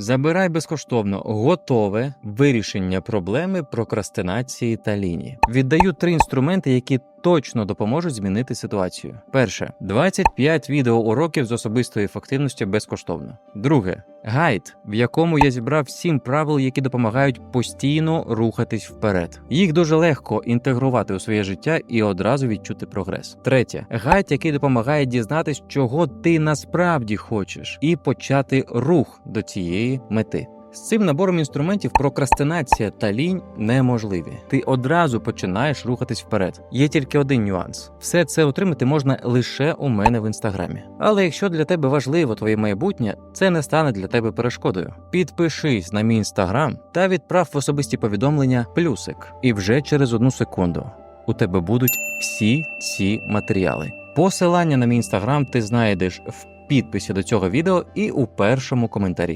Забирай безкоштовно готове вирішення проблеми прокрастинації та лінії. Віддаю три інструменти, які точно допоможуть змінити ситуацію. Перше 25 відеоуроків з особистої ефективності безкоштовно. Друге гайд, в якому я зібрав 7 правил, які допомагають постійно рухатись вперед. Їх дуже легко інтегрувати у своє життя і одразу відчути прогрес. Третє гайд, який допомагає дізнатись, чого ти насправді хочеш, і почати рух до цієї мети. З цим набором інструментів прокрастинація та лінь неможливі. Ти одразу починаєш рухатись вперед. Є тільки один нюанс: все це отримати можна лише у мене в інстаграмі. Але якщо для тебе важливо твоє майбутнє, це не стане для тебе перешкодою. Підпишись на мій інстаграм та відправ в особисті повідомлення плюсик. І вже через одну секунду у тебе будуть всі ці матеріали. Посилання на мій інстаграм ти знайдеш в підписі до цього відео і у першому коментарі.